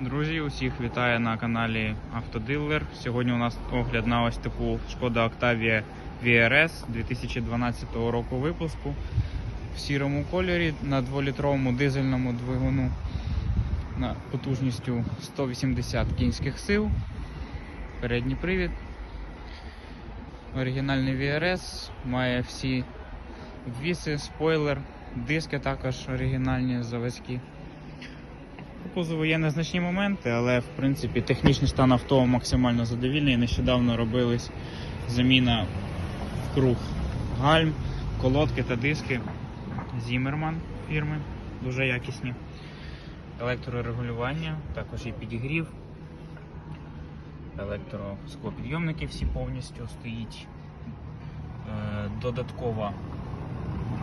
Друзі, усіх вітаю на каналі Автодилер. Сьогодні у нас огляд на ось таку Шкода Octavia VRS 2012 року випуску в сірому кольорі на 2-літровому дизельному двигуну на потужністю 180 кінських сил. Передній привід. Оригінальний VRS має всі обвіси, спойлер, диски також оригінальні заводські. Кузову є незначні моменти, але в принципі технічний стан авто максимально задовільний. Нещодавно робились заміна в круг гальм, колодки та диски Zimmermann фірми, дуже якісні. Електрорегулювання, також і підігрів. Електросклопідйомники всі повністю стоїть. Е, Додаткова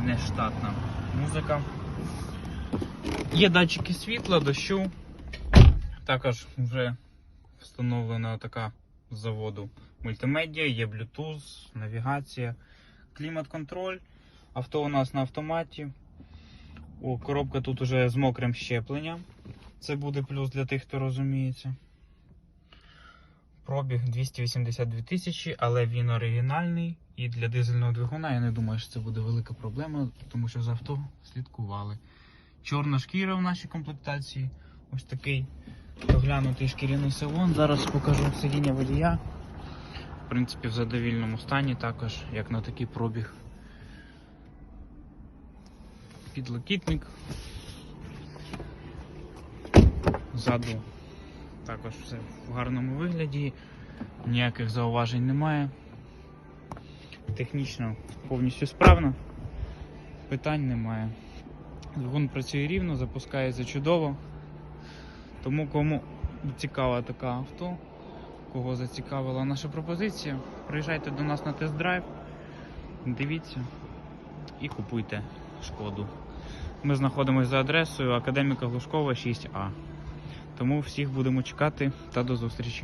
нештатна музика. Є датчики світла, дощу. Також вже встановлена така з заводу мультимедіа, є Bluetooth, навігація, клімат-контроль. Авто у нас на автоматі. О, коробка тут уже з мокрим щепленням. Це буде плюс для тих, хто розуміється. Пробіг 282 тисячі, але він оригінальний. І для дизельного двигуна я не думаю, що це буде велика проблема, тому що за авто слідкували. Чорна шкіра в нашій комплектації. Ось такий доглянутий шкіряний салон. Зараз покажу сидіння водія. В принципі, в задовільному стані також, як на такий пробіг. Підлокітник. Ззаду також все в гарному вигляді. Ніяких зауважень немає. Технічно повністю справно. Питань немає. Двигун працює рівно, запускається чудово. Тому кому цікава така авто, кого зацікавила наша пропозиція, приїжджайте до нас на тест-драйв, дивіться і купуйте шкоду. Ми знаходимося за адресою Академіка Глушкова 6А. Тому всіх будемо чекати та до зустрічі.